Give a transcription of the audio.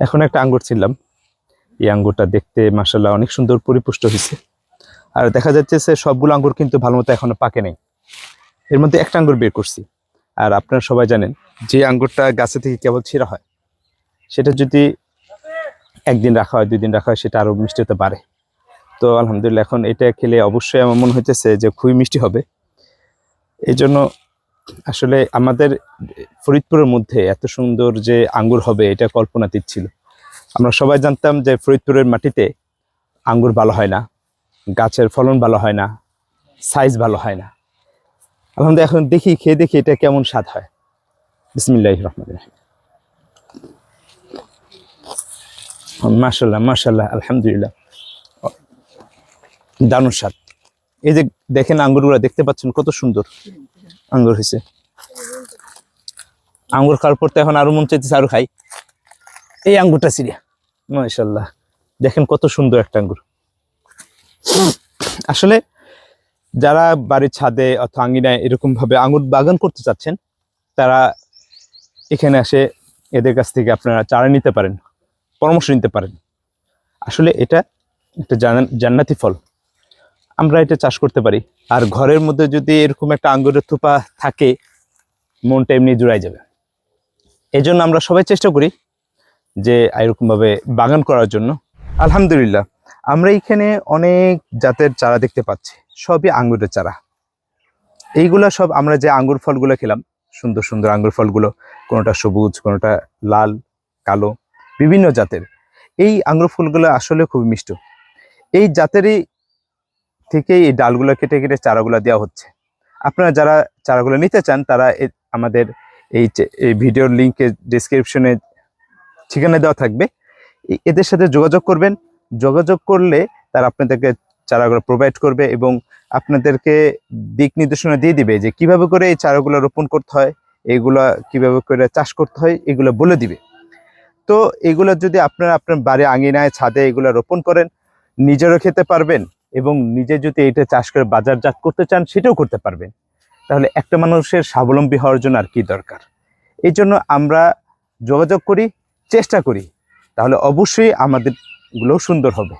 এখন একটা আঙ্গুর ছিলাম এই আঙ্গুরটা দেখতে মাসাল্লাহ অনেক সুন্দর পরিপুষ্ট হয়েছে। আর দেখা যাচ্ছে যে সবগুলো আঙ্গুর কিন্তু ভালো মতো এখনও পাকে নেই। এর মধ্যে একটা আঙ্গুর বের করছি। আর আপনারা সবাই জানেন, যে আঙ্গুরটা গাছে থেকে কেবল ছিঁড়া হয়, সেটা যদি একদিন রাখা হয়, দুই দিন রাখা হয়, সেটা আরও মিষ্টি হতে পারে। তো আলহামদুলিল্লাহ, এখন এটা খেলে অবশ্যই আমার মনে হইতেছে যে খুবই মিষ্টি হবে। এই জন্য আসলে আমাদের ফরিদপুরের মধ্যে এত সুন্দর যে আঙ্গুর হবে, এটা কল্পনাতীত ছিল। আমরা সবাই জানতাম যে ফরিদপুরের মাটিতে আঙ্গুর ভালো হয় না, গাছের ফলন ভালো হয় না সাইজ ভালো হয় না। আলহামদুলিল্লাহ, এখন দেখি, খেয়ে দেখি এটা কেমন স্বাদ হয়। বিসমিল্লাহ রহমান মাশাল্লাহ মাশাল্লাহ আলহামদুলিল্লাহ। দারুণ স্বাদ। এই যে দেখেন আঙ্গুরগুলো, দেখতে পাচ্ছেন কত সুন্দর। আঙ্গুর হয়েছে। আঙ্গুর খাওয়ার পর তো এখন আরও মন চাইতেছে আরও খাই। এই আঙ্গুরটা সিরিয়া মাশাল্লাহ দেখেন কত সুন্দর একটা আঙ্গুর। আসলে যারা বাড়ির ছাদে অথবা আঙ্গিনায় এরকম ভাবে আঙ্গুর বাগান করতে চাচ্ছেন, তারা এখানে আসে এদের কাছ থেকে আপনারা চারা নিতে পারেন, পরামর্শ নিতে পারেন। আসলে এটা একটা জান্না- জান্নাতি ফল। আমরা এটা চাষ করতে পারি। আর ঘরের মধ্যে যদি এরকম একটা আঙ্গুরের থোপা থাকে, মনটা এমনি জুড়াই যাবে। এই জন্য আমরা সবাই চেষ্টা করি যে এরকমভাবে বাগান করার জন্য। আলহামদুলিল্লাহ, আমরা এখানে অনেক জাতের চারা দেখতে পাচ্ছি। সবই আঙ্গুরের চারা। এইগুলা সব আমরা যে আঙ্গুর ফলগুলো খেলাম, সুন্দর সুন্দর আঙ্গুর ফলগুলো, কোনোটা সবুজ, কোনোটা লাল, কালো, বিভিন্ন জাতের। এই আঙ্গুর ফুলগুলো আসলে খুবই মিষ্ট। এই জাতেরই থেকে এই ডালগুলো কেটে কেটে চারাগুলো দেওয়া হচ্ছে। আপনারা যারা চারাগুলো নিতে চান, তারা আমাদের এই এই ভিডিওর লিঙ্কে ডিসক্রিপশনে ঠিকানা দেওয়া থাকবে। এদের সাথে যোগাযোগ করবেন। যোগাযোগ করলে তারা আপনাদেরকে চারাগুলো প্রোভাইড করবে এবং আপনাদেরকে দিক নির্দেশনা দিয়ে দিবে যে কীভাবে করে এই চারাগুলো রোপণ করতে হয়, এগুলা কীভাবে করে চাষ করতে হয়, এগুলো বলে দিবে। তো এগুলো যদি আপনারা আপনার বাড়ি আঙিনায়, ছাদে এগুলো রোপণ করেন, নিজেরও খেতে পারবেন। এবং নিজে যদি এটা চাষ করে বাজারজাত করতে চান, সেটাও করতে পারবেন। তাহলে একটা মানুষের স্বাবলম্বী হওয়ার জন্য আর কি দরকার। এই জন্য আমরা যোগাযোগ করি, চেষ্টা করি। তাহলে অবশ্যই আমাদেরগুলোও সুন্দর হবে।